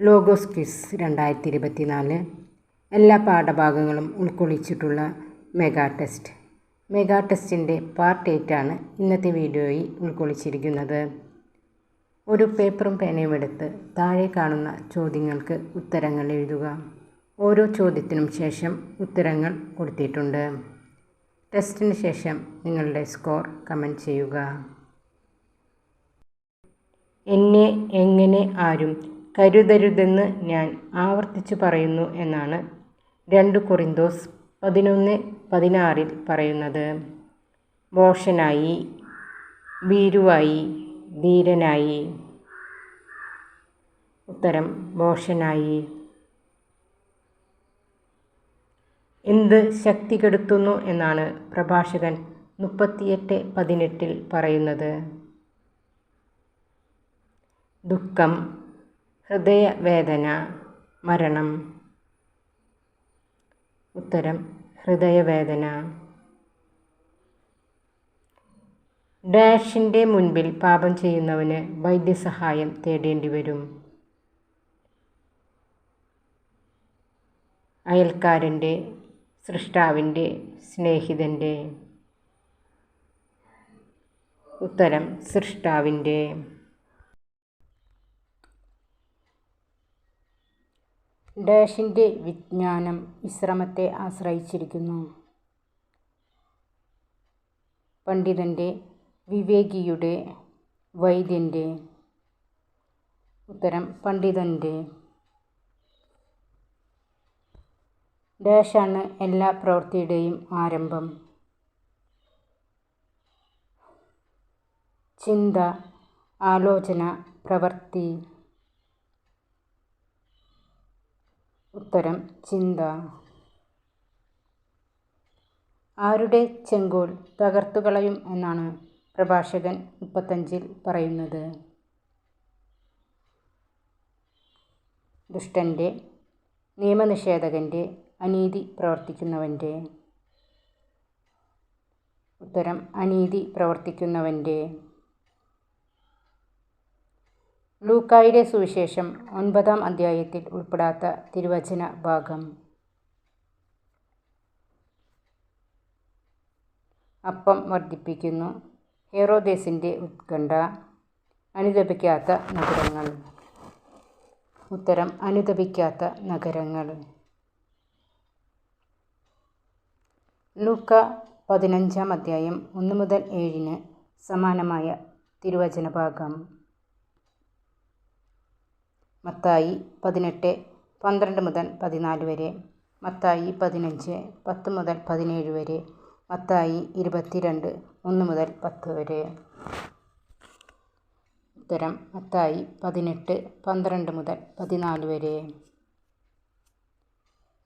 Logos quiz രണ്ടായിരത്തി ഇരുപത്തിനാല് എല്ലാ പാഠഭാഗങ്ങളും ഉൾക്കൊള്ളിച്ചിട്ടുള്ള മെഗാ ടെസ്റ്റ്. മെഗാ ടെസ്റ്റിന്റെ പാർട്ട് എയ്റ്റാണ് ഇന്നത്തെ വീഡിയോയിൽ ഉൾക്കൊള്ളിച്ചിരിക്കുന്നത്. ഒരു പേപ്പറും പേനയും എടുത്ത് താഴെ കാണുന്ന ചോദ്യങ്ങൾക്ക് ഉത്തരങ്ങൾ എഴുതുക. ഓരോ ചോദ്യത്തിനും ശേഷം ഉത്തരങ്ങൾ കൊടുത്തിട്ടുണ്ട്. ടെസ്റ്റിന് ശേഷം നിങ്ങളുടെ സ്കോർ കമന്റ് ചെയ്യുക. എന്നെ എങ്ങനെ ആരും കരുതരുതെന്ന് ഞാൻ ആവർത്തിച്ചു പറയുന്നു എന്നാണ് രണ്ട് കൊറിന്തോസ് പതിനൊന്ന് പതിനാറിൽ പറയുന്നത്. ബോഷനായി ഭീരുവായി ധീരനായി. ഉത്തരം ബോഷനായി എന്ത് ശക്തി കെടുത്തുന്നു എന്നാണ് പ്രഭാഷകൻ മുപ്പത്തിയെട്ട് പതിനെട്ടിൽ പറയുന്നത്. ദുഃഖം ഹൃദയവേദന മരണം. ഉത്തരം ഹൃദയവേദന. ഡാഷിന്റെ മുൻപിൽ പാപം ചെയ്യുന്നവന് വൈദ്യസഹായം തേടേണ്ടി വരും. അയൽക്കാരന്റെ സൃഷ്ടാവിന്റെ സ്നേഹിതന്റെ ഉത്തരം സൃഷ്ടാവിന്റെ ഡാഷിന്റെ വിജ്ഞാനം വിശ്രമത്തെ ആശ്രയിച്ചിരിക്കുന്നു. പണ്ഡിതന്റെ വിവേകിയുടെ വൈദ്യന്റെ ഉത്തരം പണ്ഡിതന്റെ. ഡാഷാണ് എല്ലാ പ്രവൃത്തിയുടെയും ആരംഭം. ചിന്ത ആലോചന പ്രവൃത്തി. ഉത്തരം ചിന്ത. ആരുടെ ചെങ്കോൽ തകർത്തുകളയും എന്നാണ് പ്രഭാഷകൻ മുപ്പത്തഞ്ചിൽ പറയുന്നത്. ദുഷ്ടന്റെ നിയമനിഷേധകന്റെ അനീതി പ്രവർത്തിക്കുന്നവന്റെ. ഉത്തരം അനീതി പ്രവർത്തിക്കുന്നവന്റെ. ലൂക്കായുടെ സുവിശേഷം ഒൻപതാം അധ്യായത്തിൽ ഉൾപ്പെടാത്ത തിരുവചന ഭാഗം. അപ്പം വർദ്ധിപ്പിക്കുന്നു. ഹെറോദേസിന്റെ ഉത്കണ്ഠ. അനുദപിക്കാത്ത നഗരങ്ങൾ. ഉത്തരം അനുദപിക്കാത്ത നഗരങ്ങൾ. ലൂക്ക പതിനഞ്ചാം അധ്യായം ഒന്ന് മുതൽ ഏഴിന് സമാനമായ തിരുവചന ഭാഗം. മത്തായി പതിനെട്ട് പന്ത്രണ്ട് മുതൽ പതിനാല് വരെ. മത്തായി പതിനഞ്ച് പത്ത് മുതൽ പതിനേഴ് വരെ. മത്തായി ഇരുപത്തിരണ്ട് ഒന്ന് മുതൽ പത്ത് വരെ. ഉത്തരം മത്തായി പതിനെട്ട് പന്ത്രണ്ട് മുതൽ പതിനാല് വരെ.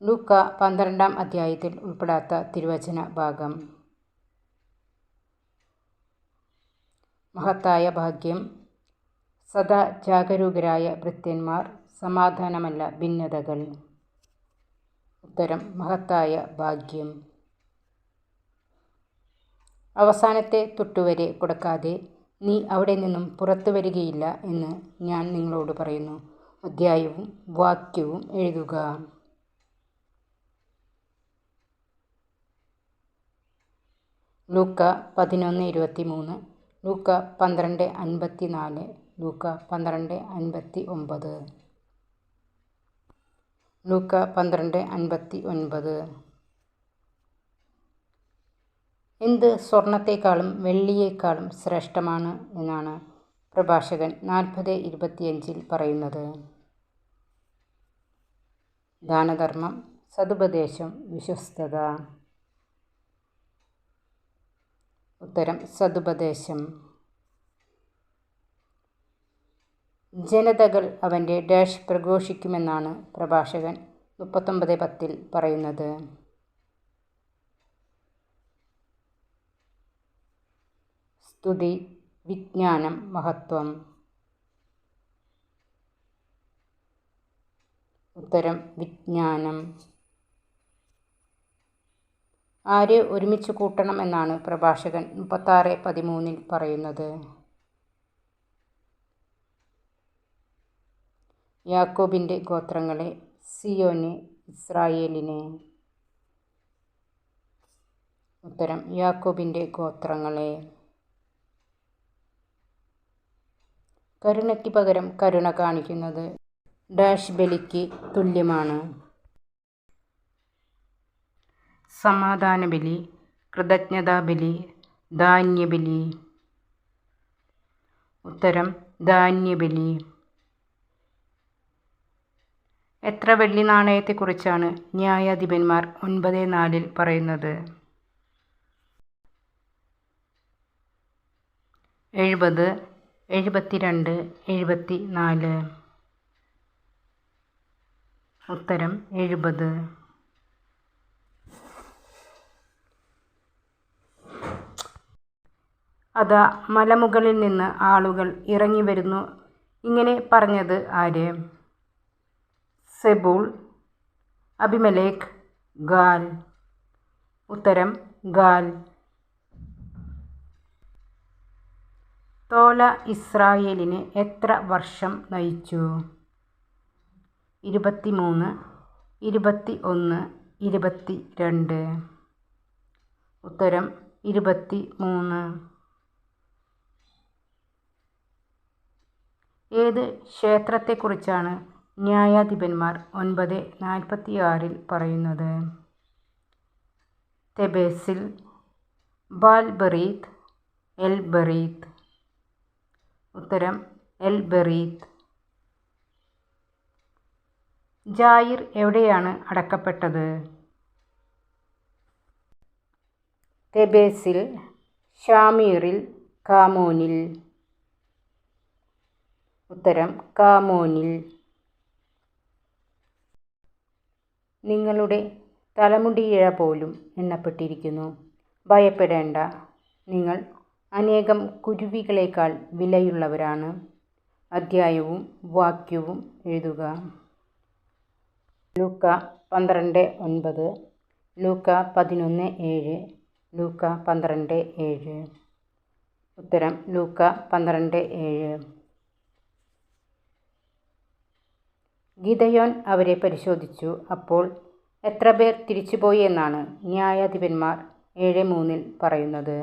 ലൂക്ക പന്ത്രണ്ടാം അധ്യായത്തിൽ ഉൾപ്പെടാത്ത തിരുവചന ഭാഗം. മഹത്തായ ഭാഗ്യം സദാ ജാഗരൂകരായ ഭൃത്യന്മാർ സമാധാനമല്ല ഭിന്നതകൾ. ഉത്തരം മഹത്തായ ഭാഗ്യം. അവസാനത്തെ തൊട്ടുവരെ കൊടുക്കാതെ നീ അവിടെ നിന്നും പുറത്തു വരികയില്ല എന്ന് ഞാൻ നിങ്ങളോട് പറയുന്നു. അധ്യായവും വാക്യവും എഴുതുക. ലൂക്ക പതിനൊന്ന് ഇരുപത്തി മൂന്ന് ലൂക്ക പന്ത്രണ്ട് അൻപത്തി നാല് ലൂക്ക പന്ത്രണ്ട് അൻപത്തി ഒമ്പത്. ലൂക്ക പന്ത്രണ്ട് അൻപത്തി ഒൻപത്. എന്ത് സ്വർണത്തെക്കാളും വെള്ളിയേക്കാളും ശ്രേഷ്ഠമാണ് എന്നാണ് പ്രഭാഷകൻ നാൽപ്പത് ഇരുപത്തിയഞ്ചിൽ പറയുന്നത്. ദാനധർമ്മം സതുപദേശം വിശ്വസ്തത. ഉത്തരം സതുപദേശം. ജനതകൾ അവന്റെ ഡാഷ് പ്രഘോഷിക്കുമെന്നാണ് പ്രഭാഷകൻ മുപ്പത്തൊമ്പത് പത്തിൽ പറയുന്നത്. സ്തുതി വിജ്ഞാനം മഹത്വം. ഉത്തരം വിജ്ഞാനം. ആരെ ഒരുമിച്ച് കൂട്ടണം എന്നാണ് പ്രഭാഷകൻ മുപ്പത്താറ് പതിമൂന്നിൽ പറയുന്നത്. യാക്കോബിന്റെ ഗോത്രങ്ങളെ സിയോന് ഇസ്രായേലിനെ. ഉത്തരം യാക്കോബിന്റെ ഗോത്രങ്ങളെ. കരുണയ്ക്ക് പകരം കരുണ കാണിക്കുന്നത് ഡാഷ് ബലിക്ക് തുല്യമാണ്. സമാധാന ബലി കൃതജ്ഞതാ ബലി ധാന്യബലി. ഉത്തരം ധാന്യബലി. എത്ര വെള്ളി നാണയത്തെക്കുറിച്ചാണ് ന്യായാധിപന്മാർ ഒൻപത് നാലിൽ പറയുന്നത്? എഴുപത് എഴുപത്തിരണ്ട് എഴുപത്തി നാല് ഉത്തരം എഴുപത്. അതാ മലമുകളിൽ നിന്ന് ആളുകൾ ഇറങ്ങി വരുന്നു. ഇങ്ങനെ പറഞ്ഞത് ആര്? സെബൂൾ അബിമലേഖ് ഗാൽ ഉത്തരം ഗാൽ തോല ഇസ്രായേലിനെ എത്ര വർഷം നയിച്ചു? ഇരുപത്തി മൂന്ന് ഇരുപത്തി ഒന്ന് ഇരുപത്തി രണ്ട് ഉത്തരം ഇരുപത്തി മൂന്ന് ഏത് ക്ഷേത്രത്തെക്കുറിച്ചാണ് ന്യായാധിപന്മാർ ഒൻപത് നാൽപ്പത്തിയാറിൽ പറയുന്നത്. തെബേസിൽ ബാൽബറീത്ത് എൽ ബറീത്ത് ഉത്തരം എൽ ബറീത്ത് ജായിർ എവിടെയാണ് അടക്കപ്പെട്ടത്? തെബേസിൽ ഷാമീറിൽ കാമോനിൽ. ഉത്തരം കാമോനിൽ. നിങ്ങളുടെ തലമുടിയിഴ പോലും എണ്ണപ്പെട്ടിരിക്കുന്നു. ഭയപ്പെടേണ്ട. നിങ്ങൾ അനേകം കുരുവികളേക്കാൾ വിലയുള്ളവരാണ്. അധ്യായവും വാക്യവും എഴുതുക. ലൂക്ക പന്ത്രണ്ട് ഒൻപത്. ലൂക്ക പതിനൊന്ന് ഏഴ്. ലൂക്ക പന്ത്രണ്ട് ഏഴ്. ഉത്തരം ലൂക്ക പന്ത്രണ്ട് ഏഴ്. ഗിദയോൻ അവരെ പരിശോധിച്ചു. അപ്പോൾ എത്ര പേർ തിരിച്ചുപോയി എന്നാണ് ന്യായാധിപന്മാർ ഏഴ് മൂന്നിൽ പറയുന്നത്.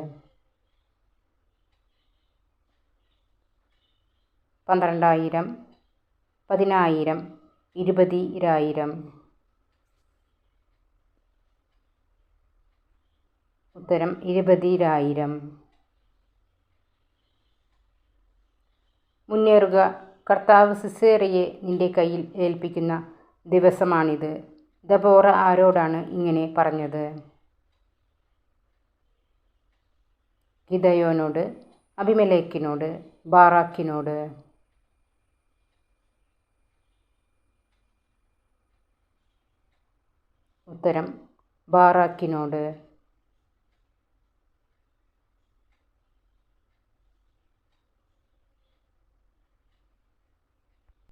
പന്ത്രണ്ടായിരം പതിനായിരം ഇരുപതിരായിരം. ഉത്തരം ഇരുപതിരായിരം. മുന്നേറുക കർത്താവ് സിസേറിയെ നിന്റെ കയ്യിൽ ഏൽപ്പിക്കുന്ന ദിവസമാണിത്. ദബോറ ആരോടാണ് ഇങ്ങനെ പറഞ്ഞത്? ഗിതയോനോട് അഭിമലേക്കിനോട് ബാറാക്കിനോട്. ഉത്തരം ബാറാക്കിനോട്.